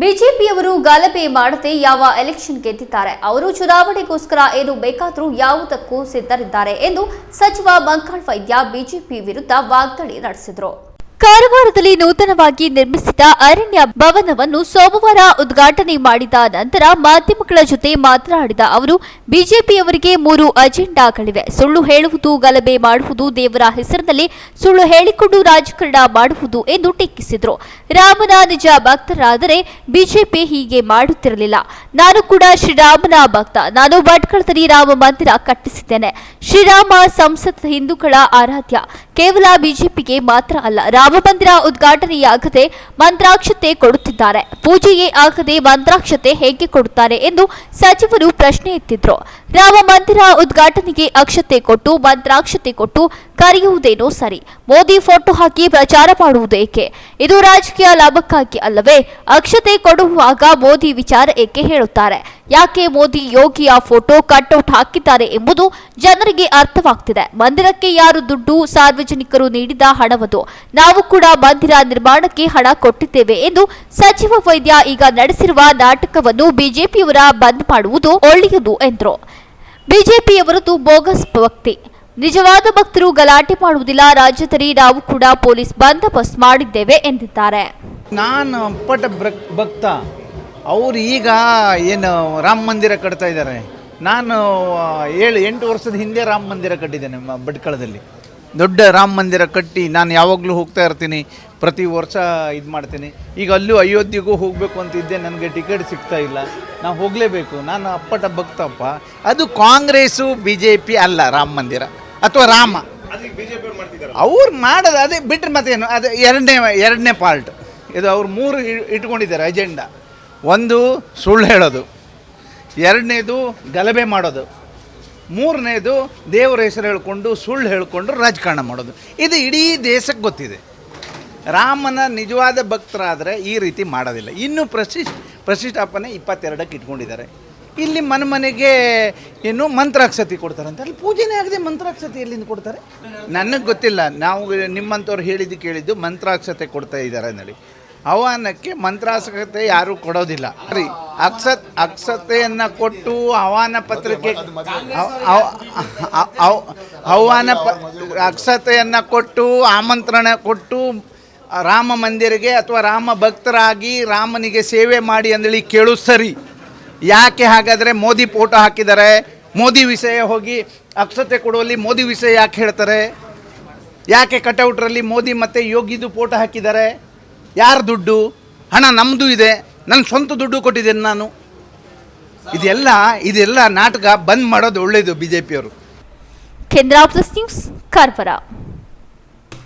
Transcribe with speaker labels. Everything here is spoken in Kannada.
Speaker 1: ಬಿಜೆಪಿಯವರು ಗಲಭೆ ಮಾಡದೆ ಯಾವ ಎಲೆಕ್ಷನ್ ಗೆದ್ದಿದ್ದಾರೆ? ಅವರು ಚುನಾವಣೆಗೋಸ್ಕರ ಏನು ಬೇಕಾದರೂ ಯಾವುದಕ್ಕೂ ಸಿದ್ಧರಿದ್ದಾರೆ ಎಂದು ಸಚಿವ ಬಂಕಾಳ್ ವೈದ್ಯ ಬಿಜೆಪಿ ವಿರುದ್ಧ ವಾಗ್ದಾಳಿ ನಡೆಸಿದರು. ಕಾರವಾರದಲ್ಲಿ ನೂತನವಾಗಿ ನಿರ್ಮಿಸಿದ ಅರಣ್ಯ ಭವನವನ್ನು ಸೋಮವಾರ ಉದ್ಘಾಟನೆ ಮಾಡಿದ ನಂತರ ಮಾಧ್ಯಮಗಳ ಜೊತೆ ಮಾತನಾಡಿದ ಅವರು, ಬಿಜೆಪಿಯವರಿಗೆ ಮೂರು ಅಜೆಂಡಾಗಳಿವೆ. ಸುಳ್ಳು ಹೇಳುವುದು ಗಲಭೆ ಮಾಡುವುದು ದೇವರ ಹೆಸರಿನಲ್ಲಿ, ಸುಳ್ಳು ಹೇಳಿಕೊಂಡು ರಾಜಕಾರಣ ಮಾಡುವುದು ಎಂದು ಟೀಕಿಸಿದರು. ರಾಮನ ನಿಜ ಭಕ್ತರಾದರೆ ಬಿಜೆಪಿ ಹೀಗೆ ಮಾಡುತ್ತಿರಲಿಲ್ಲ. ನಾನು ಕೂಡ ಶ್ರೀರಾಮನ ಭಕ್ತ. ನಾನು ಭಟ್ಕಳದಲ್ಲಿ ರಾಮ ಮಂದಿರ ಕಟ್ಟಿಸಿದ್ದೇನೆ. ಶ್ರೀರಾಮ ಸಂಸತ್ ಹಿಂದೂಗಳ ಆರಾಧ್ಯ. ಕೇವಲ ಬಿಜೆಪಿಗೆ ಮಾತ್ರ ಅಲ್ಲ, ರಾಮ ಮಂದಿರ ಉದ್ಘಾಟನೆಯಾಗದೆ ಮಂತ್ರಾಕ್ಷತೆ ಕೊಡುತ್ತಿದ್ದಾರೆ. ಪೂಜೆಯೇ ಆಗದೆ ಮಂತ್ರಾಕ್ಷತೆ ಹೇಗೆ ಕೊಡುತ್ತಾರೆ ಎಂದು ಸಚಿವರು ಪ್ರಶ್ನೆ ಎತ್ತಿದ್ರು. ರಾಮ ಮಂದಿರ ಉದ್ಘಾಟನೆಗೆ ಅಕ್ಷತೆ ಕೊಟ್ಟು, ಮಂತ್ರಾಕ್ಷತೆ ಕೊಟ್ಟು ಕರೆಯುವುದೇನೋ ಸರಿ. ಮೋದಿ ಫೋಟೋ ಹಾಕಿ ಪ್ರಚಾರ ಮಾಡುವುದೇಕೆ ಇದು ರಾಜಕೀಯ ಲಾಭಕ್ಕಾಗಿ ಅಲ್ಲವೇ? ಅಕ್ಷತೆ ಕೊಡುವಾಗ ಮೋದಿ ವಿಚಾರ ಏಕೆ ಹೇಳುತ್ತಾರೆ? ಯಾಕೆ ಮೋದಿ ಯೋಗಿಯ ಫೋಟೋ ಕಟ್ಔಟ್ ಹಾಕಿದ್ದಾರೆ ಎಂಬುದು ಜನರಿಗೆ ಅರ್ಥವಾಗ್ತಿದೆ. ಮಂದಿರಕ್ಕೆ ಯಾರು ದುಡ್ಡು, ಸಾರ್ವಜನಿಕರು ನೀಡಿದ ಹಣವದು. ನಾವು ಕೂಡ ಮಂದಿರ ನಿರ್ಮಾಣಕ್ಕೆ ಹಣ ಕೊಟ್ಟಿದ್ದೇವೆ ಎಂದು ಸಚಿವ ವೈದ್ಯ ಈಗ ನಡೆಸಿರುವ ನಾಟಕವನ್ನು ಬಿಜೆಪಿಯವರ ಬಂದ್ ಮಾಡುವುದು ಒಳ್ಳೆಯದು ಎಂದರು. ಬಿಜೆಪಿಯವರದು ಬೋಗಸ್ ಭಕ್ತಿ. ನಿಜವಾದ ಭಕ್ತರು ಗಲಾಟೆ ಮಾಡುವುದಿಲ್ಲ, ರಾಜ್ಯದಲ್ಲಿ ನಾವು ಕೂಡ ಪೊಲೀಸ್ ಬಂದೋಬಸ್ತ್ ಮಾಡಿದ್ದೇವೆ ಎಂದಿದ್ದಾರೆ.
Speaker 2: ನಾನು ಭಕ್ತ. ಅವ್ರು ಈಗ ಏನು ರಾಮ ಮಂದಿರ ಕಟ್ತಾ ಇದ್ದಾರೆ. ನಾನು ಏಳು ಎಂಟು ವರ್ಷದ ಹಿಂದೆ ರಾಮ ಮಂದಿರ ಕಟ್ಟಿದ್ದೇನೆ ಮ- ಭಟ್ಕಳದಲ್ಲಿ. ದೊಡ್ಡ ರಾಮ ಮಂದಿರ ಕಟ್ಟಿ ನಾನು ಯಾವಾಗಲೂ ಹೋಗ್ತಾ ಇರ್ತೀನಿ. ಪ್ರತಿ ವರ್ಷ ಇದು ಮಾಡ್ತೀನಿ. ಈಗ ಅಲ್ಲೂ ಅಯೋಧ್ಯೆಗೂ ಹೋಗಬೇಕು ಅಂತಿದ್ದೆ ನನಗೆ ಟಿಕೆಟ್ ಸಿಗ್ತಾ ಇಲ್ಲ. ನಾನು ಹೋಗಲೇಬೇಕು. ನಾನು ಅಪ್ಪಟ ಭಕ್ತಪ್ಪ. ಅದು ಕಾಂಗ್ರೆಸ್ಸು ಬಿ ಜೆ ಪಿ ಅಲ್ಲ ರಾಮ ಮಂದಿರ. ಅಥವಾ ರಾಮ. ಅವ್ರು ಮಾಡೋದು ಅದೇ ಬಿಟ್ಟರೆ ಮತ್ತೇನು? ಅದು ಎರಡನೇ ಎರಡನೇ ಪಾರ್ಟ್ ಇದು ಅವ್ರು ಮೂರು ಇಟ್ಕೊಂಡಿದ್ದಾರೆ ಅಜೆಂಡಾ ಒಂದು ಸುಳ್ಳು ಹೇಳೋದು, ಎರಡನೇದು ಗಲಭೆ ಮಾಡೋದು, ಮೂರನೇದು ದೇವರ ಹೆಸರು ಹೇಳ್ಕೊಂಡು ಸುಳ್ಳು ಹೇಳ್ಕೊಂಡು ರಾಜಕಾರಣ ಮಾಡೋದು. ಇದು ಇಡೀ ದೇಶಕ್ಕೆ ಗೊತ್ತಿದೆ. ರಾಮನ ನಿಜವಾದ ಭಕ್ತರಾದರೆ ಈ ರೀತಿ ಮಾಡೋದಿಲ್ಲ. ಇನ್ನೂ ಪ್ರಶಿಷ್ಟ ಪ್ರತಿಷ್ಠಾಪನೆ ಇಪ್ಪತ್ತೆರಡಕ್ಕೆ ಇಟ್ಕೊಂಡಿದ್ದಾರೆ. ಇಲ್ಲಿ ಮನೆ ಮನೆಗೆ ಏನು ಮಂತ್ರಾಕ್ಷತಿ ಕೊಡ್ತಾರೆ ಅಂತ. ಅಲ್ಲಿ ಪೂಜೆನೇ ಆಗದೆ ಮಂತ್ರಾಕ್ಷತೆ ಎಲ್ಲಿಂದ ಕೊಡ್ತಾರೆ? ನನಗೆ ಗೊತ್ತಿಲ್ಲ. ನಾವು ನಿಮ್ಮಂಥವ್ರು ಹೇಳಿದ್ದು ಕೇಳಿದ್ದು ಮಂತ್ರಾಕ್ಷತೆ ಕೊಡ್ತಾ ಇದ್ದಾರೆ ನೋಡಿ ಆಹ್ವಾನಕ್ಕೆ ಮಂತ್ರಾಸಕತೆ ಯಾರು ಕೊಡೋದಿಲ್ಲ. ಅಕ್ಷತ್, ಅಕ್ಷತೆಯನ್ನು ಕೊಟ್ಟು ಆಹ್ವಾನ ಪತ್ರಿಕೆ ಆಹ್ವಾನ ಪ ಅಕ್ಷತೆಯನ್ನು ಕೊಟ್ಟು, ಆಮಂತ್ರಣ ಕೊಟ್ಟು, ರಾಮ ಮಂದಿರಿಗೆ ಅಥವಾ ರಾಮ ಭಕ್ತರಾಗಿ ರಾಮನಿಗೆ ಸೇವೆ ಮಾಡಿ ಅಂದೇಳಿ ಕೇಳು ಸರಿ. ಯಾಕೆ ಹಾಗಾದರೆ ಮೋದಿ ಫೋಟೋ ಹಾಕಿದ್ದಾರೆ. ಮೋದಿ ವಿಷಯ ಹೋಗಿ ಅಕ್ಷತೆ ಕೊಡುವಲ್ಲಿ ಮೋದಿ ವಿಷಯ ಯಾಕೆ ಹೇಳ್ತಾರೆ? ಯಾಕೆ ಕಟೌಟ್ರಲ್ಲಿ ಮೋದಿ ಮತ್ತು ಯೋಗಿದು ಫೋಟೋ ಹಾಕಿದ್ದಾರೆ? ಯಾರ ದುಡ್ಡು? ಹಣ ನಮ್ಮದು ಇದೆ. ನನ್ನ ಸ್ವಂತ ದುಡ್ಡು ಕೊಟ್ಟಿದ್ದೇನೆ ನಾನು. ಇದೆಲ್ಲ ಇದೆಲ್ಲ ನಾಟಕ ಬಂದ್ ಮಾಡೋದು ಒಳ್ಳೆಯದು ಬಿ ಜೆ ಪಿಯವರು
Speaker 1: ಕೇಂದ್ರ ನ್ಯೂಸ್ ಕಾರವಾರ